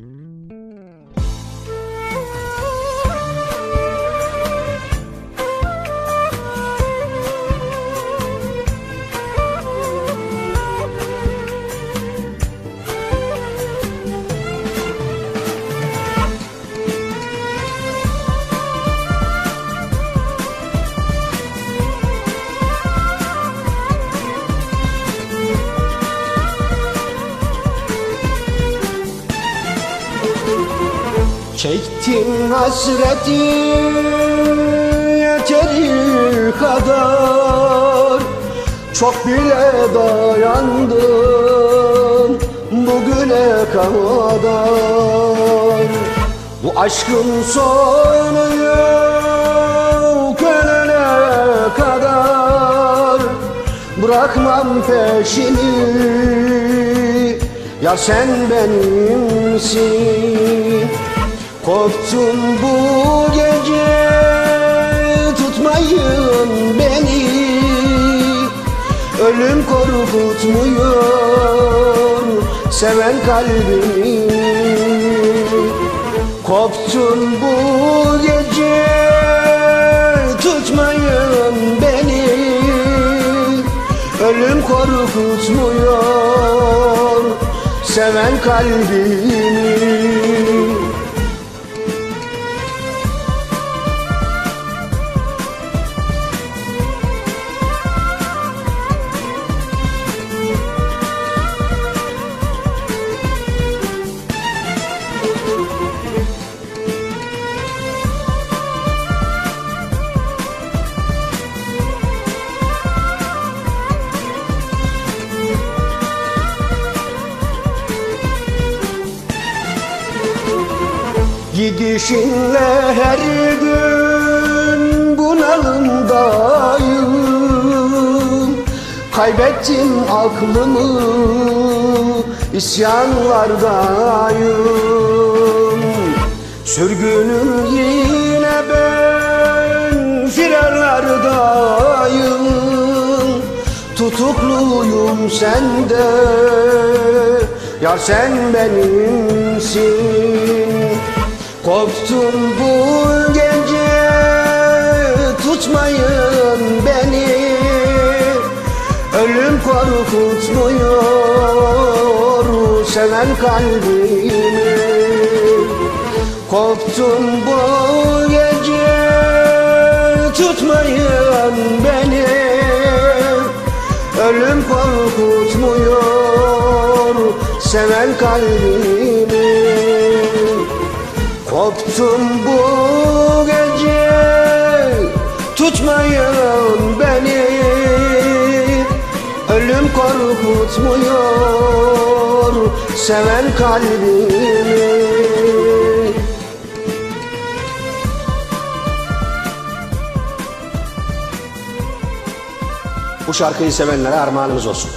Mm-hmm. Çektim hasreti yeteri kadar. Çok bile dayandım bugüne kadar. Bu aşkın sonu yok ölene kadar. Bırakmam peşini. Ya sen benimsin Korktum bu gece tutmayın beni. Ölüm korkutmuyor seven kalbimi. Koptum bu gece tutmayın beni. Ölüm korkutmuyor seven kalbimi Gidişinle her gün bunalımdayım. Kaybettim aklımı isyanlardayım. Sürgünüm yine ben firarlardayım. Tutukluyum sende Yar sen benimsin Korktum bu gece tutmayın beni. Ölüm korkutmuyor seven kalbimi. Korktum bu gece tutmayın beni. Ölüm korkutmuyor seven kalbimi Koptum bu gece tutmayın beni Ölüm korkutmuyor seven kalbimi Bu şarkıyı sevenlere armağanımız olsun.